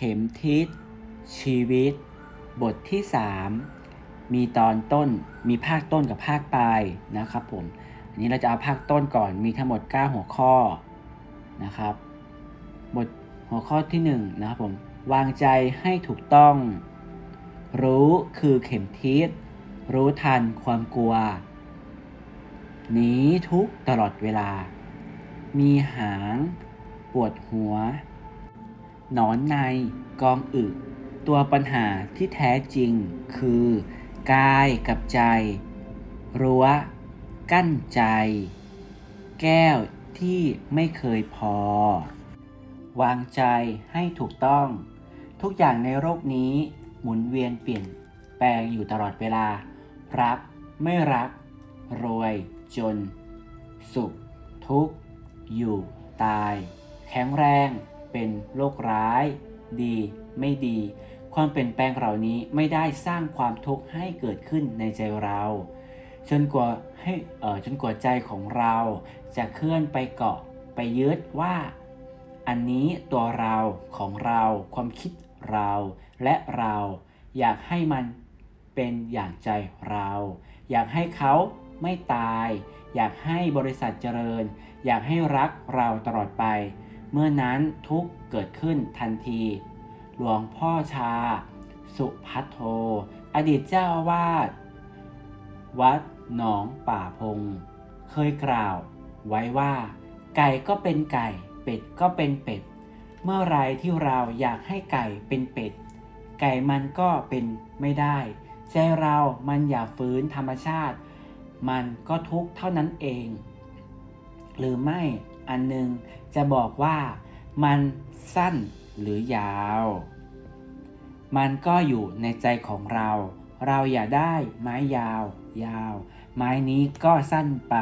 ข็มทิศ ชีวิต บทที่ 3 มีตอนต้นมีภาคต้นกับภาคปลายนะครับผม อันนี้เราจะเอาภาคต้นก่อนมีทั้งหมด 9 หัวข้อนะครับ บทหัวข้อที่1นะครับผมวางใจให้ถูกต้อง รู้คือเข็มทิศ รู้ทันความกลัวหนีทุกตลอดเวลา มีหาง ปวดหัว หนอนใน กองอึ ตัวปัญหาที่แท้จริงคือ กายกับใจ รั้ว กั้นใจ แก้วที่ไม่เคยพอ วางใจให้ถูกต้อง ทุกอย่างในโลกนี้หมุนเวียนเปลี่ยนแปลงอยู่ตลอดเวลา รัก ไม่รัก รวย จน สุข ทุกข์ อยู่ ตาย แข็งแรง เป็นโรคร้าย ดี ไม่ดี ความเปลี่ยนแปลงเหล่านี้ไม่ได้สร้างความทุกข์ให้เกิดขึ้นในใจเราจนกว่าให้เออจนกว่าใจของเราจะเคลื่อนไปเกาะไปยึดว่า อันนี้ตัวเราของเราความคิดเราและเราอยากให้มันเป็นอย่างใจเรา อยากให้เขาไม่ตาย อยากให้บริษัทเจริญ อยากให้รักเราตลอดไป เมื่อนั้นทุกเกิดขึ้นทันที หลวงพ่อชา สุพัทโท อดีตเจ้าอาวาสวัดหนองป่าพง เคยกล่าวไว้ว่า ไก่ก็เป็นไก่ เป็ดก็เป็นเป็ด เมื่อไรที่เราอยากให้ไก่เป็นเป็ด ไก่มันก็เป็นไม่ได้ ใจเรามันอย่าฟื้นธรรมชาติ มันก็ทุกข์เท่านั้นเอง หรือไม่ อันหนึ่งจะบอกว่ามันสั้นหรือยาว มันก็อยู่ในใจของเรา เราอยากได้ไม้ยาว ยาว ไม้นี้ก็สั้นไป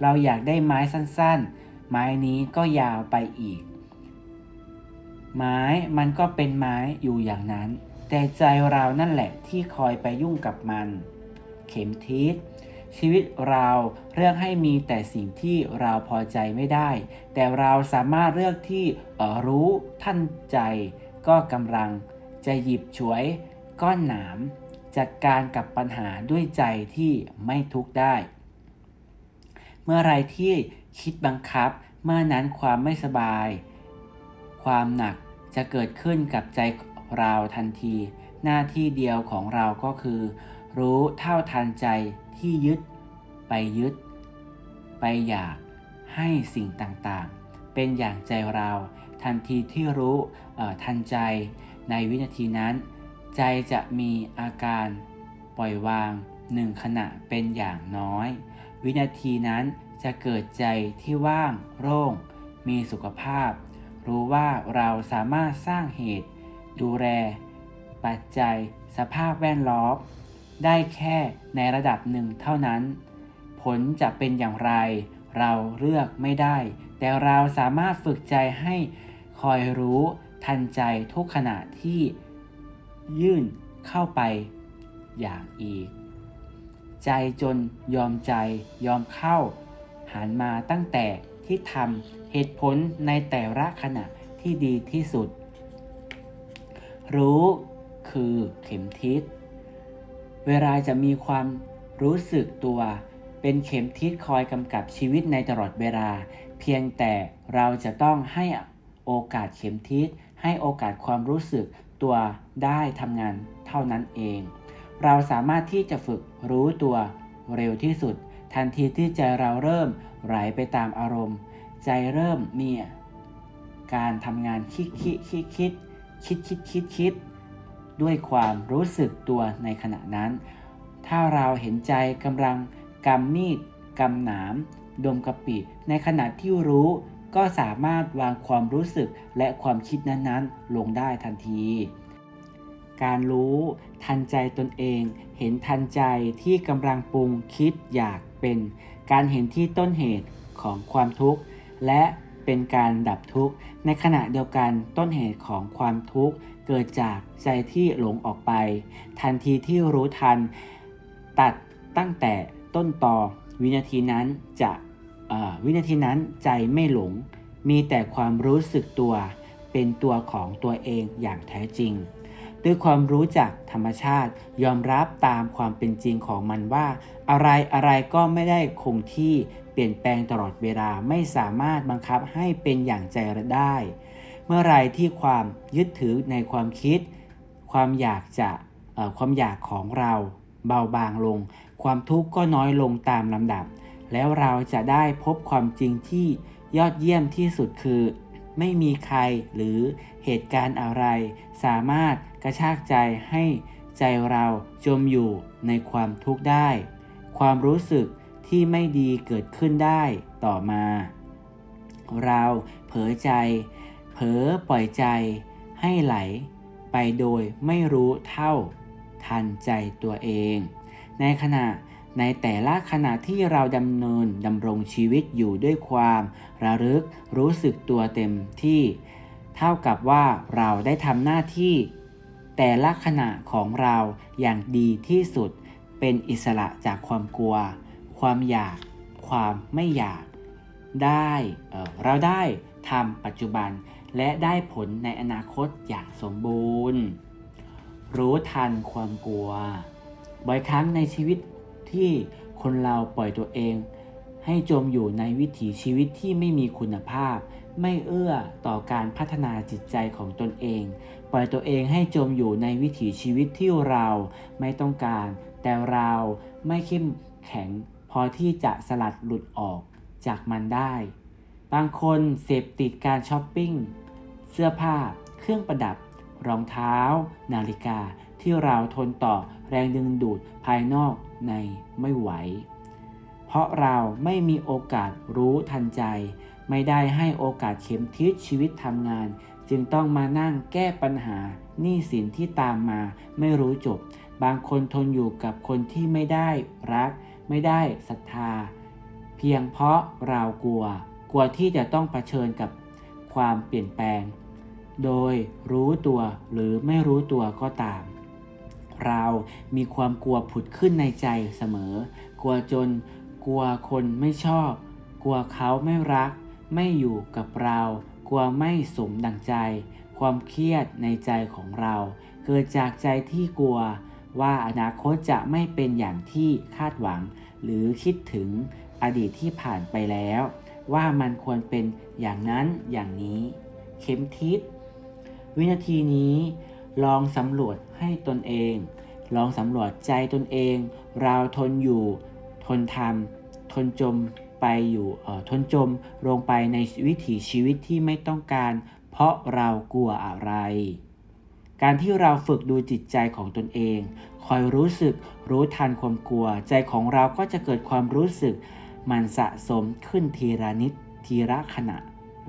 เราอยากได้ไม้สั้นๆ ไม้นี้ก็ยาวไปอีก ไม้มันก็เป็นไม้อยู่อย่างนั้น แต่ใจเรานั่นแหละที่คอยไปยุ่งกับมัน เข็มทิศ ชีวิตเราเลือกให้มีแต่สิ่งที่เราพอใจไม่ได้ แต่เราสามารถเลือกที่รู้ท่านใจ ก็กำลังจะหยิบฉวยก้อนหนาม จัดการกับปัญหาด้วยใจที่ไม่ทุกข์ได้ เมื่อไรที่คิดบังคับ เมื่อนั้นความไม่สบาย ความหนักจะเกิดขึ้นกับใจเราทันที หน้าที่เดียวของเราก็คือ รู้เท่าทันใจที่ยึด ไปยึด ไปอยากให้สิ่งต่างๆ เป็นอย่างใจเรา ทันทีที่รู้ทันใจในวินาทีนั้น ใจจะมีอาการปล่อยวางหนึ่งขณะเป็นอย่างน้อย วินาทีนั้นจะเกิดใจที่ว่างโล่ง มีสุขภาพ รู้ว่าเราสามารถสร้างเหตุ ดูแล ปัจจัย สภาพแวดล้อม ได้แค่ในระดับหนึ่งเท่านั้น ผลจะเป็นอย่างไร เราเลือกไม่ได้ แต่เราสามารถฝึกใจให้คอยรู้ทันใจทุกขณะที่ยื่นเข้าไปอย่างอีก ใจจนยอมใจยอมเข้า หันมาตั้งแต่ที่ทำเหตุผลในแต่ละขณะที่ดีที่สุด รู้คือเข็มทิศ เวลาจะมีความรู้สึกตัว เป็นเข็มทิศคอยกำกับชีวิตในตลอดเวลา เพียงแต่เราจะต้องให้โอกาสเข็มทิศ ให้โอกาสความรู้สึกตัวได้ทำงานเท่านั้นเอง เราสามารถที่จะฝึกรู้ตัวเร็วที่สุด ทันทีที่ใจเราเริ่มไหลไปตามอารมณ์ ใจเริ่มมีการทำงานคิดคิดคิดคิดคิดคิดคิดคิด ด้วยความรู้สึกตัวในขณะนั้น ถ้าเราเห็นใจกำลังกำมีดกำหนาม ดมกระปิในขณะที่รู้ ก็สามารถวางความรู้สึกและความคิดนั้นๆ ลงได้ทันที การรู้ทันใจตนเอง เห็นทันใจที่กำลังปรุงคิดอยากเป็น การเห็นที่ต้นเหตุของความทุกข์ และเป็นการดับทุกข์ ในขณะเดียวกันต้นเหตุของความทุกข์ กิดจากใจที่หลงออกไป ทันทีที่รู้ทัน ตัดตั้งแต่ต้นต่อวินาทีนั้นจะเอ่อวินาทีนั้นใจไม่หลง มีแต่ความรู้สึกตัว เป็นตัวของตัวเองอย่างแท้จริง ด้วยความรู้จักธรรมชาติยอมรับตามความเป็นจริงของมันว่า อะไรอะไรก็ไม่ได้คงที่เปลี่ยนแปลงตลอดเวลาไม่สามารถบังคับให้เป็นอย่างใจได้ มื่อไรที่ความยึดถือในความคิด ความอยากจะความอยากของเราเบาบางลง ความทุกข์ก็น้อยลงตามลำดับ แล้วเราจะได้พบความจริงที่ยอดเยี่ยมที่สุดคือ ไม่มีใครหรือเหตุการณ์อะไร สามารถกระชากใจให้ใจเราจมอยู่ในความทุกข์ได้ ความรู้สึกที่ไม่ดีเกิดขึ้นได้ต่อมา เราเผลอใจ อปล่อยใจให้ไหล ไปโดยไม่รู้เท่าทันใจตัวเอง ในขณะในแต่ละขณะที่เราดำเนินดำรงชีวิตอยู่ด้วยความระลึกรู้สึกตัวเต็มที่ เท่ากับว่าเราได้ทำหน้าที่ แต่ละขณะของเราอย่างดีที่สุดเป็นอิสระจากความกลัว ความอยาก ความไม่อยาก ได้เออเราได้ทำปัจจุบัน และได้ผลในอนาคตอย่างสมบูรณ์ รู้ทันความกลัว บ่อยครั้งในชีวิตที่คนเราปล่อยตัวเอง ให้จมอยู่ในวิถีชีวิตที่ไม่มีคุณภาพ ไม่เอื้อต่อการพัฒนาจิตใจของตนเอง ปล่อยตัวเองให้จมอยู่ในวิถีชีวิตที่เราไม่ต้องการ แต่เราไม่เข้มแข็งพอที่จะสลัดหลุดออกจากมันได้ บางคนเสพติดการช้อปปิ้ง เสื้อผ้า เครื่องประดับ รองเท้า นาฬิกา ที่เราทนต่อแรงดึงดูดภายนอกในไม่ไหว เพราะเราไม่มีโอกาสรู้ทันใจ ไม่ได้ให้โอกาสเข็มทิศชีวิตทำงาน จึงต้องมานั่งแก้ปัญหาหนี้สินที่ตามมาไม่รู้จบ บางคนทนอยู่กับคนที่ไม่ได้รัก ไม่ได้ศรัทธา เพียงเพราะเรากลัว กลัวที่จะต้องเผชิญกับความเปลี่ยนแปลง โดยรู้ตัวหรือไม่รู้ตัวก็ตาม เรามีความกลัวผุดขึ้นในใจเสมอ กลัวจน กลัวคนไม่ชอบ กลัวเขาไม่รัก ไม่อยู่กับเรา กลัวไม่สมดังใจ ความเครียดในใจของเรา เกิดจากใจที่กลัวว่าอนาคตจะไม่เป็นอย่างที่คาดหวัง หรือคิดถึงอดีตที่ผ่านไปแล้ว ว่ามันควรเป็นอย่างนั้นอย่างนี้ เข็มทิศ วินาทีนี้ลองสำรวจให้ตนเอง ลองสำรวจใจตนเอง เราทนอยู่ ทนทำทนจมไปอยู่เอ่อทนจมลงไปในวิถีชีวิตที่ไม่ต้องการ เพราะเรากลัวอะไร การที่เราฝึกดูจิตใจของตนเอง คอยรู้สึกรู้ทันความกลัว ใจของเราก็จะเกิดความรู้สึก มันสะสมขึ้นทีละนิดทีละขณะ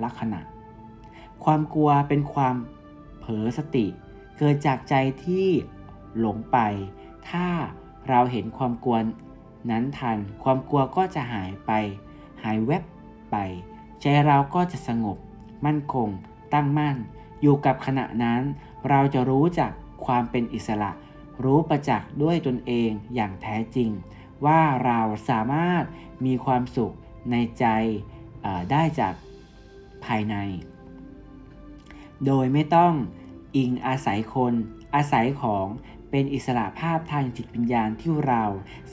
ละขณะ ความกลัวเป็นความ เผลอสติ เกิดจากใจที่หลงไป ถ้าเราเห็นความกลัวนั้นทัน ความกลัวก็จะหายไป หายแวบไป ใจเราก็จะสงบ มั่นคง ตั้งมั่น อยู่กับขณะนั้น เราจะรู้จากความเป็นอิสระ รู้ประจักษ์ด้วยตนเองอย่างแท้จริง ว่าเราสามารถมีความสุขในใจได้จากภายใน โดยไม่ต้องอิงอาศัยคนอาศัยของเป็นอิสระภาพทางจิตวิญญาณที่เรา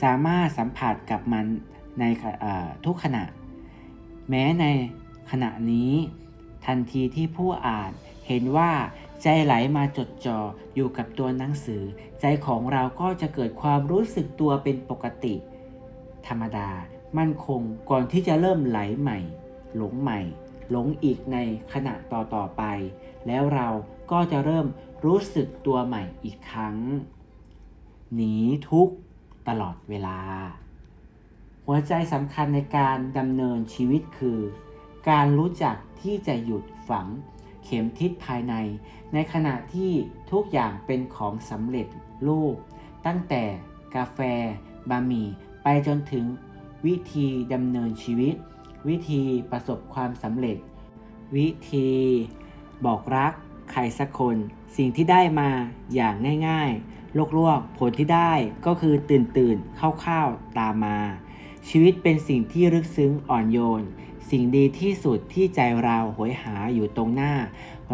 สามารถสัมผัสกับมันในทุกขณะ แม้ในขณะนี้ ทันทีที่ผู้อ่านเห็นว่าใจไหลมาจดจ่ออยู่กับตัวหนังสือ ใจของเราก็จะเกิดความรู้สึกตัวเป็นปกติ ธรรมดามั่นคงก่อนที่จะเริ่มไหลใหม่ หลงใหม่ หลงอีกในขณะต่อต่อๆไป แล้วเราก็จะเริ่มรู้สึกตัวใหม่อีกครั้ง หนีทุกตลอดเวลา หัวใจสำคัญในการดำเนินชีวิตคือ การรู้จักที่จะหยุดฝังเข็มทิศภายใน ในขณะที่ทุกอย่างเป็นของสำเร็จรูป ตั้งแต่กาแฟ บะหมี่ ไปจนถึงวิธีดำเนินชีวิต วิธีประสบความสำเร็จ วิธี บอกรัก ใครสักคน สิ่งที่ได้มาอย่างง่ายๆลวกๆ ผลที่ได้ก็คือตื่นตื่นๆคร่าๆตามมา ชีวิตเป็นสิ่งที่ลึกซึ้งอ่อนโยน สิ่งดีที่สุดที่ใจเราโหยหาอยู่ตรงหน้า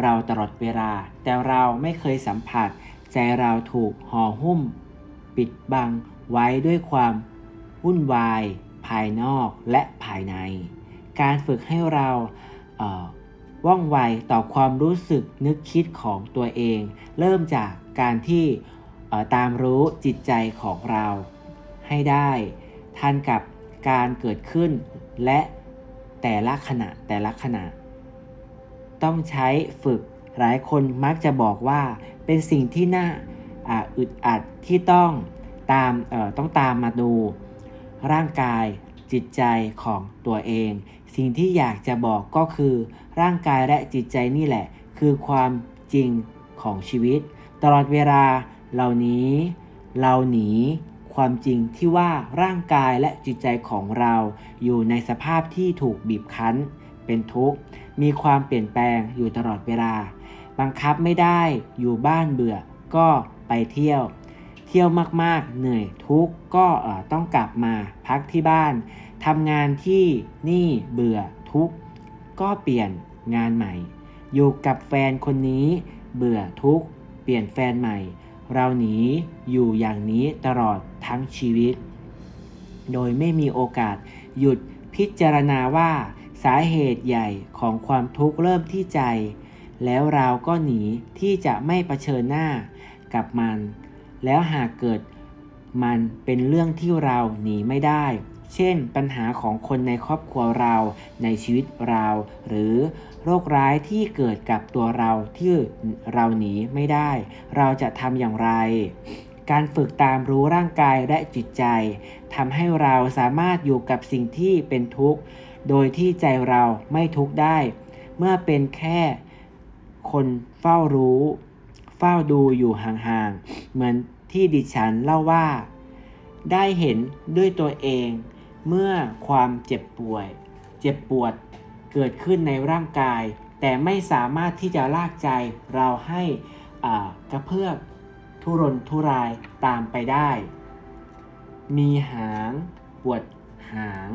เราตลอดเวลา แต่เราไม่เคยสัมผัส ใจเราถูกห่อหุ้ม ปิดบังไว้ด้วยความวุ่นวาย ภายนอกและภายใน การฝึกให้เรา ว่องไวต่อความรู้สึกนึกคิดของตัวเอง เริ่มจากการที่ตามรู้จิตใจของเราให้ได้ทันกับการเกิดขึ้น และแต่ละขณะแต่ละขณะ ต้องใช้ฝึกหลายคนมักจะบอกว่าเป็นสิ่งที่น่าอ,อึดอัดที่ต้องตามต้องตามมาดู ร่างกายจิตใจของตัวเอง สิ่งที่อยากจะบอกก็คือ ร่างกายและจิตใจนี่แหละ คือความจริงของชีวิต ตลอดเวลาเหล่านี้ เราหนีความจริงที่ว่าร่างกายและจิตใจของเราอยู่ในสภาพที่ถูกบีบคั้น เป็นทุกข์มีความเปลี่ยนแปลงอยู่ตลอดเวลา บังคับไม่ได้อยู่บ้านเบื่อก็ไปเที่ยว เที่ยวมากๆ เหนื่อยทุกข์ก็ต้องกลับมาพักที่บ้าน ทำงานที่นี่เบื่อทุกก็เปลี่ยนงานใหม่ อยู่กับแฟนคนนี้เบื่อทุกเปลี่ยนแฟนใหม่ เราหนีอยู่อย่างนี้ตลอดทั้งชีวิต โดยไม่มีโอกาสหยุดพิจารณาว่าสาเหตุใหญ่ของความทุกข์เริ่มที่ใจ แล้วเราก็หนีที่จะไม่เผชิญหน้ากับมัน แล้วหากเกิดมันเป็นเรื่องที่เราหนีไม่ได้ เช่น ปัญหาของคนในครอบครัวเราในชีวิตเรา หรือโรคร้ายที่เกิดกับตัวเราที่เราหนีไม่ได้ เราจะทำอย่างไร การฝึกตามรู้ร่างกายและจิตใจทำให้เราสามารถอยู่กับสิ่งที่เป็นทุกข์ โดยที่ใจเราไม่ทุกข์ได้ เมื่อเป็นแค่คนเฝ้ารู้ เฝ้าดูอยู่ห่างๆ เหมือนที่ดิฉันเล่าว่า ได้เห็นด้วยตัวเอง เมื่อความเจ็บป่วย เจ็บปวดเกิดขึ้นในร่างกาย แต่ไม่สามารถที่จะลากใจเราให้กระเพื่อทุรนทุรายตามไปได้ มีหางปวดหาง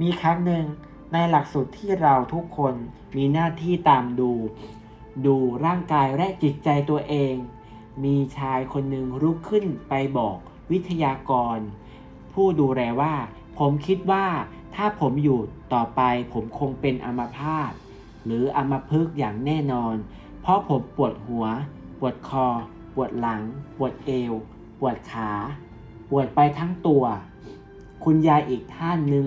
มีครั้งหนึ่งในหลักสูตรที่เราทุกคนมีหน้าที่ตามดู ดูร่างกายและจิตใจตัวเอง มีชายคนหนึ่งลุกขึ้นไปบอกวิทยากร ผู้ดูแลว่า ผมคิดว่าถ้าผมอยู่ต่อไปผมคงเป็นอัมพาตหรืออัมพฤกษ์อย่างแน่นอน เพราะผมปวดหัว ปวดคอ ปวดหลัง ปวดเอว ปวดขา ปวดไปทั้งตัว คุณยายอีกท่านหนึ่ง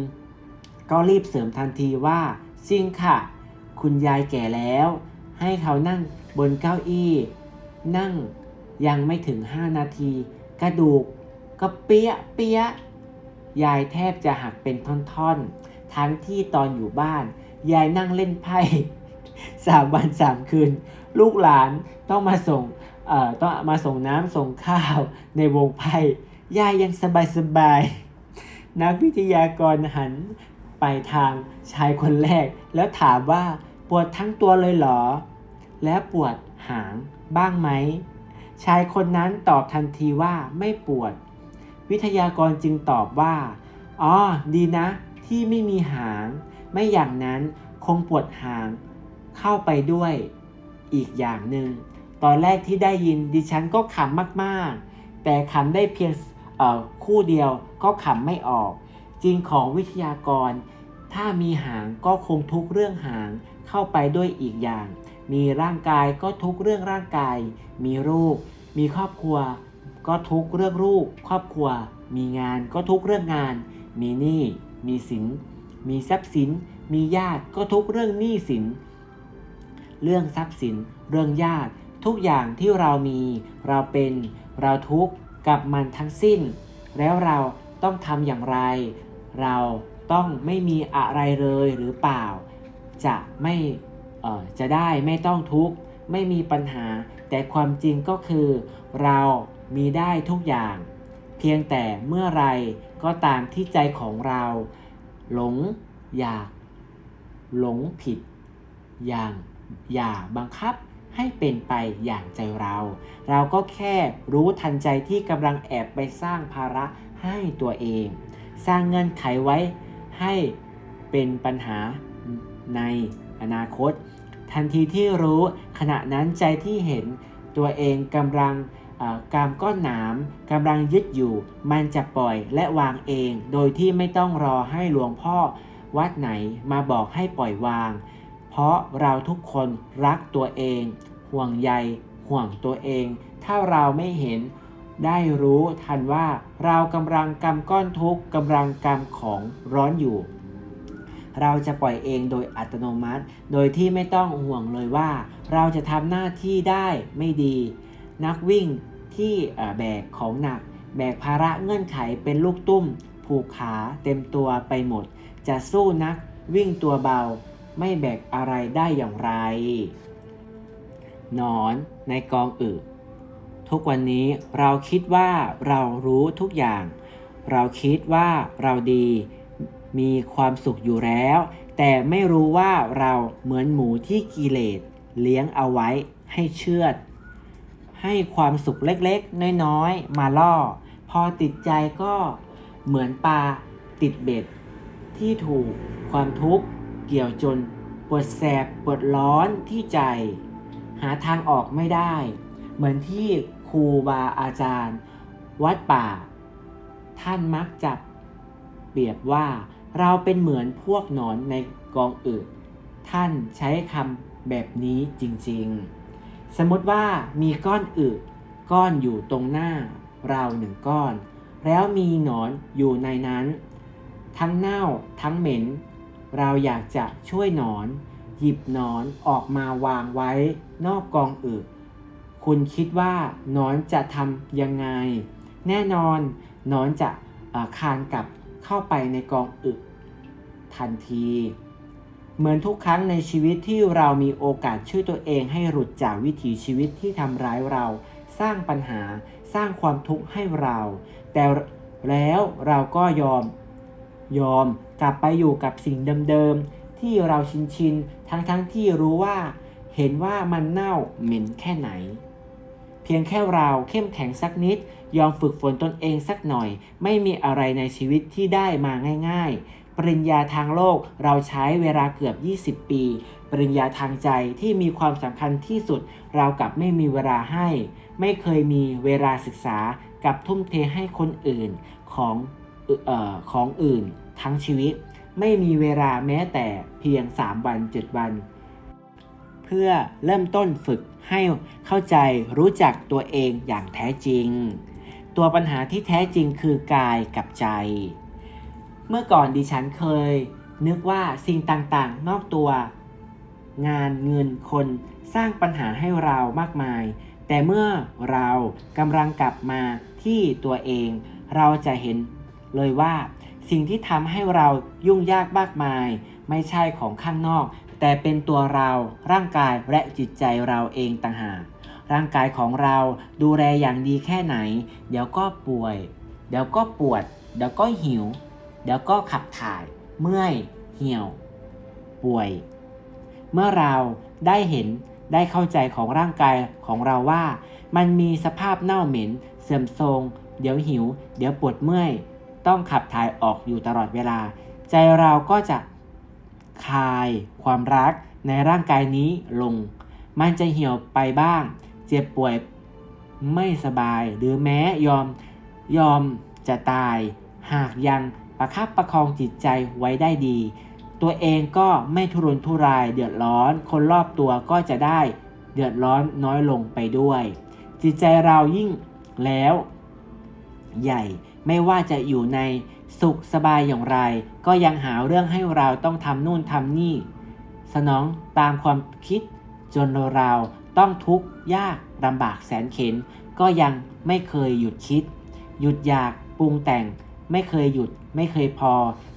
ก็รีบเสริมทันทีว่าจริงค่ะ คุณยายแก่แล้ว ให้เขานั่งบนเก้าอี้ นั่งยังไม่ถึง 5 นาที กระดูก ก็เปี้ยเปี้ย ยายแทบจะหักเป็นท่อนๆ ทั้งที่ตอนอยู่บ้าน ยายนั่งเล่นไพ่สามวันสามคืน ลูกหลานต้องมาส่งเอ่อต้องมาส่งน้ำส่งข้าวในวงไพ่ยายยังสบายสบายๆนักวิทยากรหันไปทางชายคนแรก แล้วถามว่าปวดทั้งตัวเลยเหรอ และปวดหางบ้างไหมชายคนนั้นตอบทันทีว่าไม่ปวด วิทยากรจึงตอบว่า อ๋อ ดีนะ ที่ไม่มีหาง ไม่อย่างนั้นคงปวดหาง เข้าไปด้วย อีกอย่างหนึ่ง ตอนแรกที่ได้ยินดิฉันก็ขำมากๆ แต่ขำได้เพียงคู่เดียวก็ขำไม่ออก จริงของวิทยากร ถ้ามีหางก็คงทุกเรื่องหางเข้าไปด้วยอีกอย่าง มีร่างกายก็ทุกเรื่องร่างกาย มีลูก มีครอบครัว ก็ทุกเรื่องลูกครอบครัว มีงานก็ทุกเรื่องงาน มีหนี้มีสิน มีทรัพย์สิน มีญาติก็ทุกเรื่องหนี้สิน เรื่องทรัพย์สิน เรื่องญาติ ทุกอย่างที่เรามี เราเป็น เราทุกข์กับมันทั้งสิ้น แล้วเราต้องทำอย่างไร เราต้องไม่มีอะไรเลยหรือเปล่า จะไม่จะได้ไม่ต้องทุกข์ไม่มีปัญหา แต่ความจริงก็คือเรา มีได้ทุกอย่าง เพียงแต่เมื่อไรก็ตามที่ใจของเรา หลงอยาก หลงผิด อย่างอย่าบังคับให้เป็นไปอย่างใจเรา เราก็แค่รู้ทันใจที่กำลังแอบไปสร้างภาระให้ตัวเอง สร้างเงื่อนไขไว้ให้เป็นปัญหาในอนาคต ทันทีที่รู้ขณะนั้นใจที่เห็นตัวเองกำลัง กามก้อนหนามกำลังยึดอยู่ มันจะปล่อยและวางเอง โดยที่ไม่ต้องรอให้หลวงพ่อ วัดไหนมาบอกให้ปล่อยวาง เพราะเราทุกคนรักตัวเอง ห่วงใย ห่วงตัวเอง ถ้าเราไม่เห็นได้รู้ทันว่าเรากำลังกำก้อนทุกข์กำลังกำของร้อนอยู่ เราจะปล่อยเองโดยอัตโนมัติ โดยที่ไม่ต้องห่วงเลยว่า เราจะทำหน้าที่ได้ไม่ดี นักวิ่งที่แบกของหนัก แบกภาระเงื่อนไขเป็นลูกตุ้ม ผูกขาเต็มตัวไปหมด จะสู้นักวิ่งตัวเบา ไม่แบกอะไรได้อย่างไร นอนในกองอึทุกวันนี้เราคิดว่าเรารู้ทุกอย่าง เราคิดว่าเราดีมีความสุขอยู่แล้ว แต่ไม่รู้ว่าเราเหมือนหมูที่กิเลสเลี้ยงเอาไว้ให้เชื่อด ให้ความสุขเล็กๆ น้อยๆ มาล่อ พอติดใจก็เหมือนปลาติดเบ็ด ที่ถูกความทุกข์เกี่ยวจนปวดแสบปวดร้อนที่ใจ หาทางออกไม่ได้ เหมือนที่ครูบาอาจารย์ วัดป่า ท่านมักจะเปรียบว่าเราเป็นเหมือนพวกหนอนในกองอึท่านใช้คำแบบนี้จริง ๆ สมมติว่ามีก้อนอึก้อนอยู่ตรงหน้าเราหนึ่งก้อน แล้วมีหนอนอยู่ในนั้น ทั้งเน่าทั้งเหม็น เราอยากจะช่วยหนอน หยิบหนอนออกมาวางไว้นอกกองอึคุณคิดว่าหนอนจะทำยังไง แน่นอนหนอนจะคานกลับเข้าไปในกองอึทันที เหมือนทุกครั้งในชีวิตที่เรามีโอกาสช่วยตัวเองให้หลุดจากวิถีชีวิตที่ทำร้ายเรา สร้างปัญหา สร้างความทุกข์ให้เรา แต่แล้วเราก็ยอม ยอมกลับไปอยู่กับสิ่งเดิมๆ ที่เราชินชินๆทั้งๆทที่รู้ว่า เห็นว่ามันเน่าเหม็นแค่ไหน เพียงแค่เราเข้มแข็งสักนิด ยอมฝึกฝนตนเองสักหน่อย ไม่มีอะไรในชีวิตที่ได้มาง่าย ๆ ปริญญาทางโลกเราใช้เวลาเกือบ 20 ปี ปริญญาทางใจที่มีความสำคัญที่สุด เรากลับไม่มีเวลาให้ ไม่เคยมีเวลาศึกษากับทุ่มเทให้คนอื่นของออของอื่นทั้งชีวิต ไม่มีเวลาแม้แต่เพียง 3 วัน 7 วัน เพื่อเริ่มต้นฝึกให้เข้าใจรู้จักตัวเองอย่างแท้จริง ตัวปัญหาที่แท้จริงคือกายกับใจ มื่อก่อนดิฉันเคย นึกว่าสิ่งต่างๆ นอกตัว งานเงินคนสร้างปัญหาให้เรามากมาย แต่เมื่อเรากำลังกลับมาที่ตัวเอง เราจะเห็นเลยว่าสิ่งที่ทำให้เรายุ่งยากมากมาย ไม่ใช่ของข้างนอก แต่เป็นตัวเราร่างกายและจิตใจเราเองต่างหากร่างกายของเราดูแลอย่างดีแค่ไหน เดี๋ยวก็ป่วย เดี๋ยวก็ปวด เดี๋ยวก็หิว เดี๋ยวก็ขับถ่ายเมื่อยเหี่ยว ป่วย เมื่อเราได้เห็นได้เข้าใจของร่างกายของเราว่า มันมีสภาพเน่าเหม็น เสื่อมโทรมเดี๋ยวหิว เดี๋ยวปวดเมื่อย ต้องขับถ่ายออกอยู่ตลอดเวลา ใจเราก็จะคลายความรักในร่างกายนี้ลง มันจะเหี่ยวไปบ้าง เจ็บป่วยไม่สบายหรือแม้ยอมยอมจะตาย หากยัง ประคับประคองจิตใจไว้ได้ดี ตัวเองก็ไม่ทุรนทุรายเดือดร้อน คนรอบตัวก็จะได้เดือดร้อนน้อยลงไปด้วย จิตใจเรายิ่งแล้ว ใหญ่ไม่ว่าจะอยู่ในสุขสบายอย่างไร ก็ยังหาเรื่องให้เราต้องทำนู่นทำนี่ สนองตามความคิดจนเราต้องทุกข์ยากลำบากแสนเข็น ก็ยังไม่เคยหยุดคิด หยุดอยากปรุงแต่ง ไม่เคยหยุดไม่เคยพอ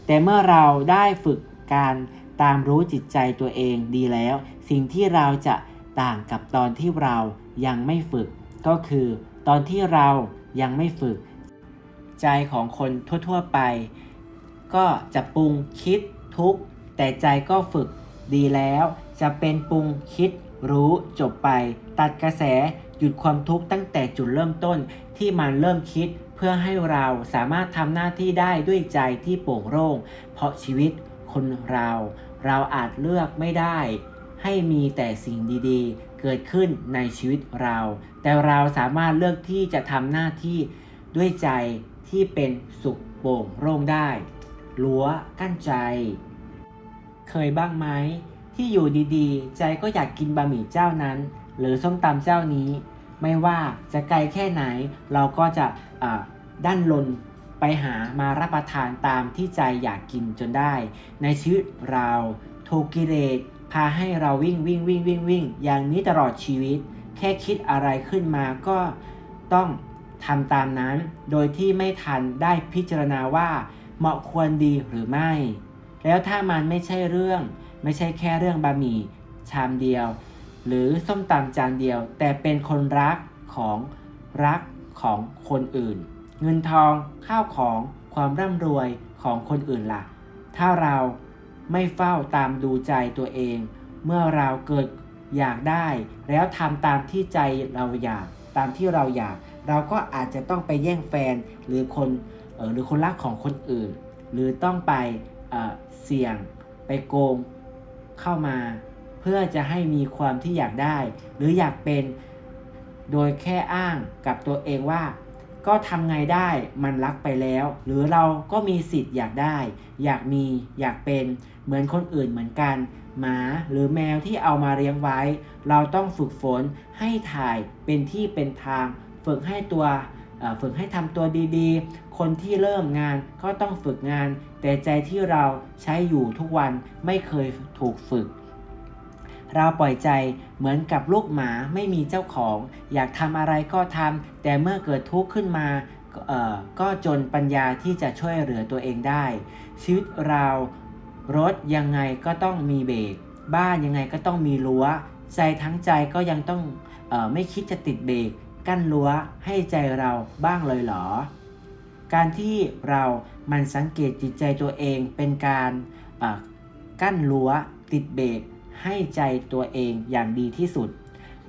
แต่เมื่อเราได้ฝึกการตามรู้จิตใจตัวเองดีแล้ว สิ่งที่เราจะต่างกับตอนที่เรายังไม่ฝึก ก็คือ ตอนที่เรายังไม่ฝึก ใจของคนทั่ว ๆไป ก็จะปรุงคิดทุกแต่ใจก็ฝึกดีแล้ว จะเป็นปรุงคิดรู้จบไป ตัดกระแสหยุดความทุกข์ตั้งแต่จุดเริ่มต้นที่มันเริ่มคิด เพื่อให้เราสามารถทำหน้าที่ได้ด้วยใจที่โปร่งโล่งเพราะชีวิตคนเรา เราอาจเลือกไม่ได้ ให้มีแต่สิ่งดีๆ เกิดขึ้นในชีวิตเรา แต่เราสามารถเลือกที่จะทำหน้าที่ด้วยใจที่เป็นสุขโปร่งโล่งได้รั้วกั้นใจ เคยบ้างไหมที่อยู่ดีๆ ใจก็อยากกินบะหมี่เจ้านั้น หรือส้มตำเจ้านี้ ไม่ว่าจะไกลแค่ไหน เราก็จะด้านลนไปหามารับประทานตามที่ใจอยากกินจนได้ ในชีวิตเราถูกกิเลสพาให้เราวิ่งวิ่งวิ่งวิ่งวิ่งอย่างนี้ตลอดชีวิต แค่คิดอะไรขึ้นมาก็ต้องทำตามนั้น โดยที่ไม่ทันได้พิจารณาว่าเหมาะควรดีหรือไม่ แล้วถ้ามันไม่ใช่เรื่อง ไม่ใช่แค่เรื่องบะหมี่ชามเดียว หรือส้มตำจานเดียว แต่เป็นคนรักของรักของคนอื่น เงินทองข้าวของความร่ำรวยของคนอื่นล่ะ ถ้าเราไม่เฝ้าตามดูใจตัวเอง เมื่อเราเกิดอยากได้ แล้วทำตามที่ใจเราอยาก ตามที่เราอยาก เราก็อาจจะต้องไปแย่งแฟนหรือคนออหรือคนรักของคนอื่น หรือต้องไปเเสี่ยงไปโกงเข้ามา พื่อจะให้มีความที่อยากได้ หรืออยากเป็นโดยแค่อ้างกับตัวเองว่า ก็ทำไงได้มันรักไปแล้ว หรือเราก็มีสิทธิ์อยากได้ อยากมีอยากเป็นเหมือนคนอื่นเหมือนกัน หมาหรือแมวที่เอามาเลี้ยงไว้ เราต้องฝึกฝนให้ถ่ายเป็นที่เป็นทาง ฝึกให้ตัวฝึกให้ทำตัวดีๆ คนที่เริ่มงานก็ต้องฝึกงาน แต่ใจที่เราใช้อยู่ทุกวันไม่เคยถูกฝึก เราปล่อยใจเหมือนกับลูกหมาไม่มีเจ้าของ อยากทำอะไรก็ทำแต่เมื่อเกิดทุกข์ขึ้นมาก็จนปัญญาที่จะช่วยเหลือตัวเองได้ ชีวิตเรารถยังไงก็ต้องมีเบรกบ้านยังไงก็ต้องมีรั้ว ใจทั้งใจก็ยังต้องออไม่คิดจะติดเบรกกั้นรั้วให้ใจเราบ้างเลยเหรอ การที่เรามันสังเกตจิตใจตัวเองเป็นการกั้นรั้วติดเบรก ให้ใจตัวเองอย่างดีที่สุด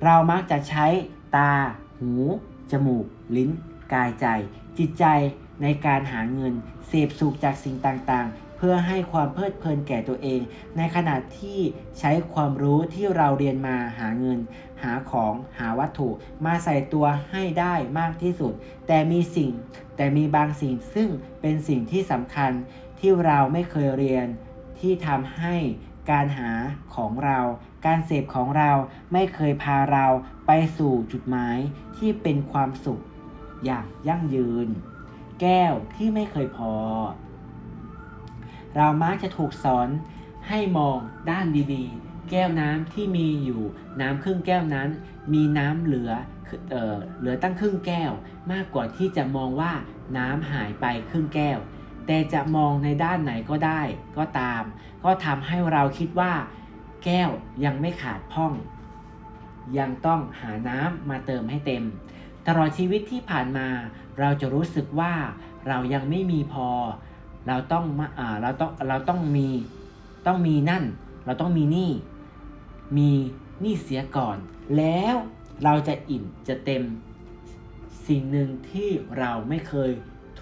เรามักจะใช้ตา หู จมูก ลิ้น กายใจ จิตใจในการหาเงิน เสพสุขจากสิ่งต่างๆ เพื่อให้ความเพลิดเพลินแก่ตัวเอง ในขณะที่ใช้ความรู้ที่เราเรียนมาหาเงิน หาของหาวัตถุมาใส่ตัวให้ได้มากที่สุด แต่มีสิ่งแต่มีบางสิ่งซึ่งเป็นสิ่งที่สำคัญที่เราไม่เคยเรียนที่ทำให้ การหาของเรา การเสพของเราไม่เคยพาเราไปสู่จุดหมายที่เป็นความสุขอย่างยั่งยืน แก้วที่ไม่เคยพอ เรามักจะถูกสอนให้มองด้านดีๆ แก้วน้ำที่มีอยู่น้ำครึ่งแก้วนั้น มีน้ำเหลือเออเหลือตั้งครึ่งแก้ว มากกว่าที่จะมองว่าน้ำหายไปครึ่งแก้ว แต่จะมองในด้านไหนก็ได้ก็ตาม ก็ทำให้เราคิดว่า แก้วยังไม่ขาดพ่อง ยังต้องหาน้ำมาเติมให้เต็ม ตลอดชีวิตที่ผ่านมา เราจะรู้สึกว่าเรายังไม่มีพอ เราต้องมาอ่าเราต้องเราต้องมีต้องมีนั่น เราต้องมีนี่ มีนี่เสียก่อน แล้วเราจะอิ่มจะเต็ม สิ่งหนึ่งที่เราไม่เคย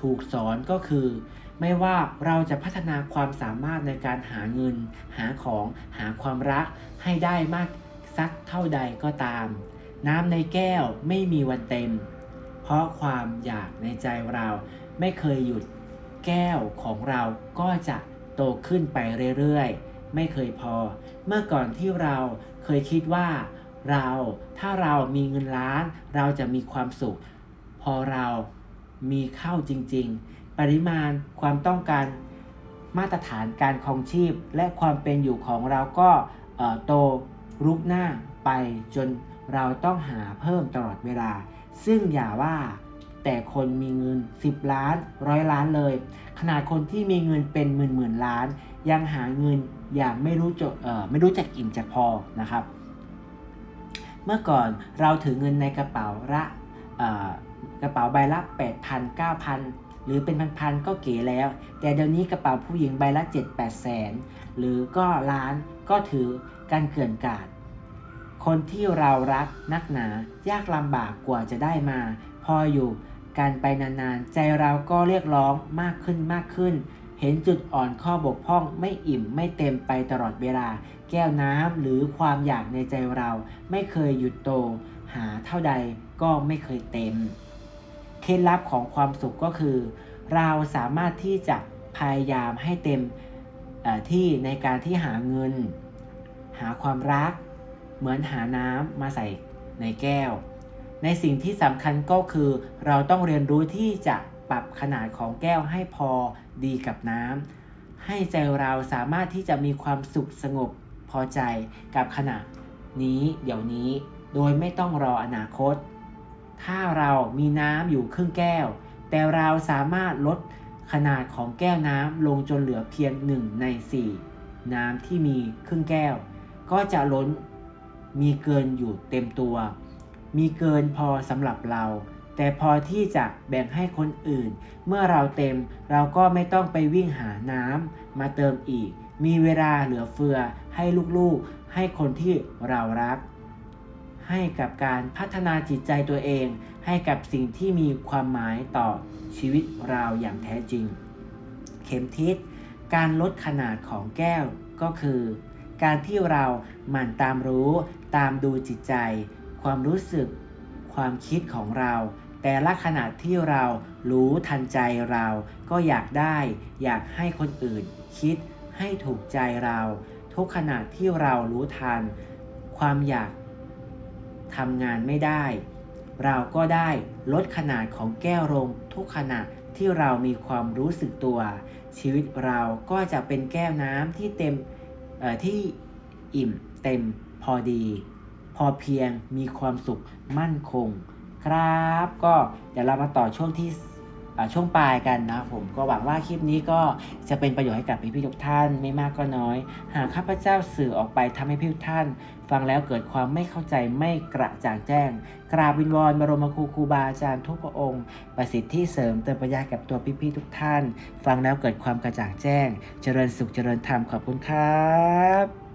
ถูกสอนก็คือ ไม่ว่าเราจะพัฒนาความสามารถในการหาเงิน หาของ หาความรัก ให้ได้มากสักเท่าใดก็ตาม น้ำในแก้วไม่มีวันเต็ม เพราะความอยากในใจเราไม่เคยหยุด แก้วของเราก็จะโตขึ้นไปเรื่อยๆ ไม่เคยพอ เมื่อก่อนที่เราเคยคิดว่า เราถ้าเรามีเงินล้าน เราจะมีความสุข พอเรามีเข้าจริง ๆ ปริมาณความต้องการมาตรฐานการครองชีพ และความเป็นอยู่ของเราก็โตรุกหน้าไปจนเราต้องหาเพิ่มตลอดเวลา ซึ่งอย่าว่าแต่คนมีเงิน 10 ล้านร้อยล้านเลย ขนาดคนที่มีเงินเป็นหมื่นหมื่นล้าน ยังหาเงินอย่างไม่รู้จเอ่อไม่รู้จักอิ่มจักพอนะครับ เมื่อก่อนเราถือเงินในกระเป๋าละกระเป๋าใบละ8,000 9,000 หรือเป็นพันๆก็เก๋แล้ว แต่เดี๋ยวนี้กระเป๋าผู้หญิงใบละ 7-8 แสน หรือก็ล้านก็ถือกันเกลื่อนกาด คนที่เรารักนักหนา ยากลำบากกว่าจะได้มา พออยู่กันไปนานๆ ใจเราก็เรียกร้องมากขึ้นมากขึ้น เห็นจุดอ่อนข้อบกพร่องไม่อิ่มไม่เต็มไปตลอดเวลา แก้วน้ำหรือความอยากในใจเรา ไม่เคยหยุดโต หาเท่าใดก็ไม่เคยเต็ม เคล็ดลับของความสุขก็คือ เราสามารถที่จะพยายามให้เต็มที่ในการที่หาเงิน หาความรัก เหมือนหาน้ำมาใส่ในแก้ว ในสิ่งที่สำคัญก็คือ เราต้องเรียนรู้ที่จะปรับขนาดของแก้วให้พอดีกับน้ำให้ใจเราสามารถที่จะมีความสุขสงบพอใจกับขณะนี้เดี๋ยวนี้ โดยไม่ต้องรออนาคต ถ้าเรามีน้ำอยู่ครึ่งแก้ว แต่เราสามารถลดขนาดของแก้วน้ำลงจนเหลือเพียง 1 ใน 4 น้ำที่มีครึ่งแก้ว ก็จะล้นมีเกินอยู่เต็มตัว มีเกินพอสำหรับเรา แต่พอที่จะแบ่งให้คนอื่น เมื่อเราเต็มเราก็ไม่ต้องไปวิ่งหาน้ำมาเติมอีก มีเวลาเหลือเฟือให้ลูกๆ ให้คนที่เรารัก ให้กับการพัฒนาจิตใจตัวเอง ให้กับสิ่งที่มีความหมายต่อชีวิตเราอย่างแท้จริง เข็มทิศการลดขนาดของแก้วก็คือ การที่เราหมั่นตามรู้ ตามดูจิตใจ ความรู้สึก ความคิดของเรา แต่ละขณะที่เรารู้ทันใจเรา ก็อยากได้ อยากให้คนอื่น คิดให้ถูกใจเรา ทุกขณะที่เรารู้ทัน ความอยาก ทำงานไม่ได้ เราก็ได้ลดขนาดของแก้วลงทุกขณะที่เรามีความรู้สึกตัว ชีวิตเราก็จะเป็นแก้วน้ำที่เต็มที่อิ่มเต็มพอดี พอเพียงมีความสุขมั่นคง ครับ ก็เดี๋ยวเรามาต่อช่วงที่ช่วงปลายกันนะผมก็หวังว่าคลิปนี้ก็จะเป็นประโยชน์ให้กับพี่ๆทุกท่านไม่มากก็น้อย หากข้าพเจ้าสื่อออกไปทำให้พี่ทุกท่าน ฟังแล้วเกิดความไม่เข้าใจไม่กระจ่างแจ้ง กราบวินวอนบรมครูครูบาอาจารย์ทุกพระองค์ ประสิทธิ์ที่เสริมเติมปัญญากับตัวพี่ๆทุกท่าน ฟังแล้วเกิดความกระจ่างแจ้ง เจริญสุขเจริญธรรมขอบคุณครับ